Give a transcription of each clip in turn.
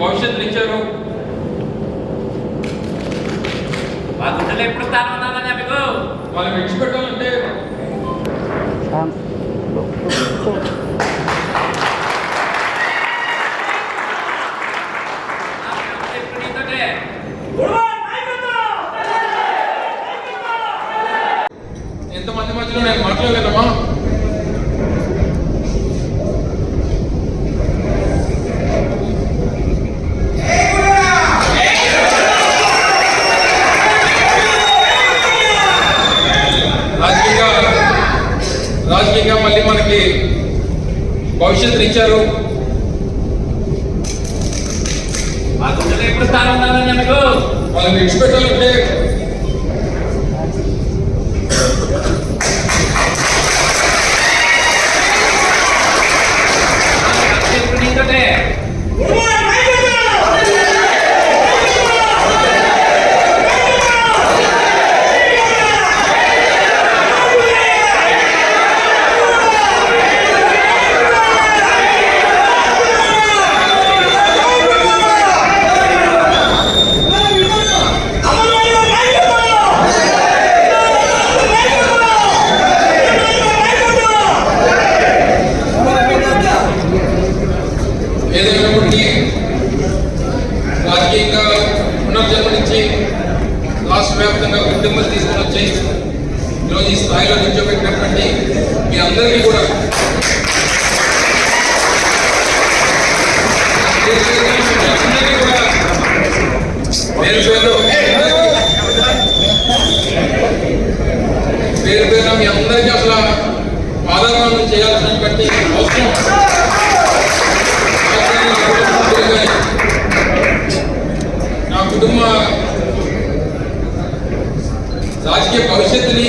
భవిష్యత్తులు ఇచ్చారు? గుడ్డలు ఎప్పుడు స్థానం ఉందా మీకు? వాళ్ళు విడిచిపెట్టాలంటే ఎంతమంది మధ్యలో నేను మాట్లాడలేదమ్మా భవిష్యత్తులు ఇచ్చారు మాకు గుండెలో ఎప్పుడు స్థానం ఉన్నదన్నా మీకు వాళ్ళని విడిచిపెట్టాలంటే రాజకీయంగా పునర్జన్మ రాష్ట్ర వ్యాప్తంగా ఉద్యమాలు తీసుకుని వచ్చి ఈరోజు ఈ స్థాయిలో నిల్చోబెట్టినటువంటి మీ అందరికీ కూడా పేరు పేరు మీ అందరికీ అసలు పాదాలను చేయాల్సినటువంటి అవసరం నా కుటుంబ రాజకీయ భవిష్యత్తుని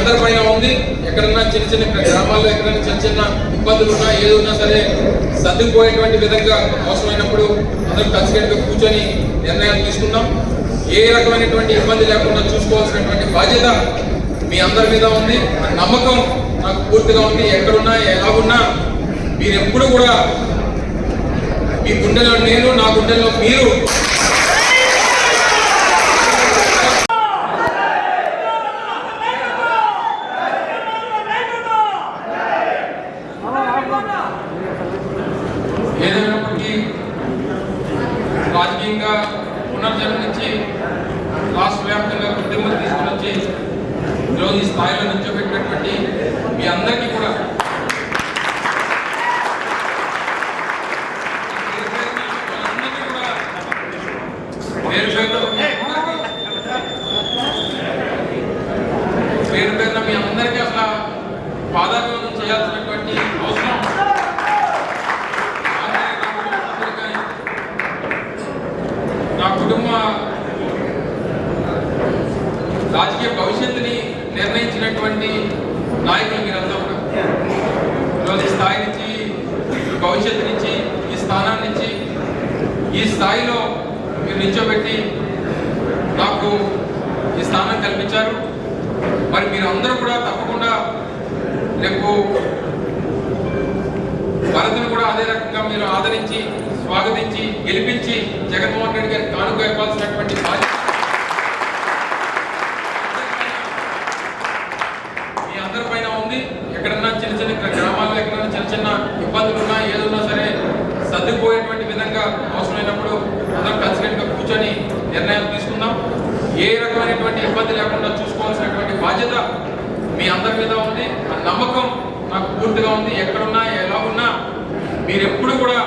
మీ అందరి పైన ఉంది. ఎక్కడన్నా చిన్న చిన్న గ్రామాల్లో ఎక్కడైనా చిన్న చిన్న ఇబ్బందులు ఉన్నా ఏది ఉన్నా సరే సర్దుకుపోయేటువంటి విధంగా అవసరమైనప్పుడు అందరూ కలిసికట్టుగా కూర్చొని నిర్ణయాలు తీసుకుందాం. ఏ రకమైనటువంటి ఇబ్బంది లేకుండా చూసుకోవాల్సినటువంటి బాధ్యత మీ అందరి మీద ఉంది. ఆ నమ్మకం నాకు పూర్తిగా ఉంది. ఎక్కడున్నా ఎలా ఉన్నా మీరు ఎప్పుడు కూడా మీ గుండెలో నేను నా గుండెలో మీరు ఏదైనప్పటికీ రాజకీయంగా పునర్జన్మ నుంచి రాష్ట్ర వ్యాప్తంగా ఉద్యమం తీసుకుని వచ్చి ఈరోజు ఈ స్థాయిలో నిల్చోబెట్టినటువంటి మీ అందరికీ కూడా వాళ్ళందరికీ పేరు పేరున పేరు పేరున మీ అందరికీ అసలు పాదాభివందనం చేయాల్సినటువంటి అవసరం రాజకీయ భవిష్యత్తుని నిర్ణయించినటువంటి నాయకులు మీరంతా కూడా. ఈరోజు స్థాయి నుంచి భవిష్యత్తు నుంచి ఈ స్థానాన్ని నుంచి ఈ స్థాయిలో మీరు నిల్చోబెట్టి నాకు ఈ స్థానం కల్పించారు. మరి మీరు అందరూ కూడా తప్పకుండా రేపు భరత్ను కూడా అదే రకంగా మీరు ఆదరించి స్వాగతించి గెలిపించి జగన్మోహన్ రెడ్డి గారికి ఇవ్వాల్సినటువంటి బాధ్యత. మీ అందరి పైన ఉంది. ఎక్కడన్నా చిన్న చిన్న గ్రామాల్లో ఎక్కడన్నా చిన్న చిన్న ఇబ్బందులు ఉన్నా ఏదున్నా సరే సర్దుకుపోయేటువంటి విధంగా అవసరమైనప్పుడు అందరం కలిసికట్టుగా కూర్చొని నిర్ణయాలు తీసుకుందాం. ఏ రకమైనటువంటి ఇబ్బంది లేకుండా చూసుకోవాల్సినటువంటి బాధ్యత మీ అందరి మీద ఉంది. ఆ నమ్మకం నాకు పూర్తిగా ఉంది. ఎక్కడున్నా ఎలా ఉన్నా మీరు ఎప్పుడు కూడా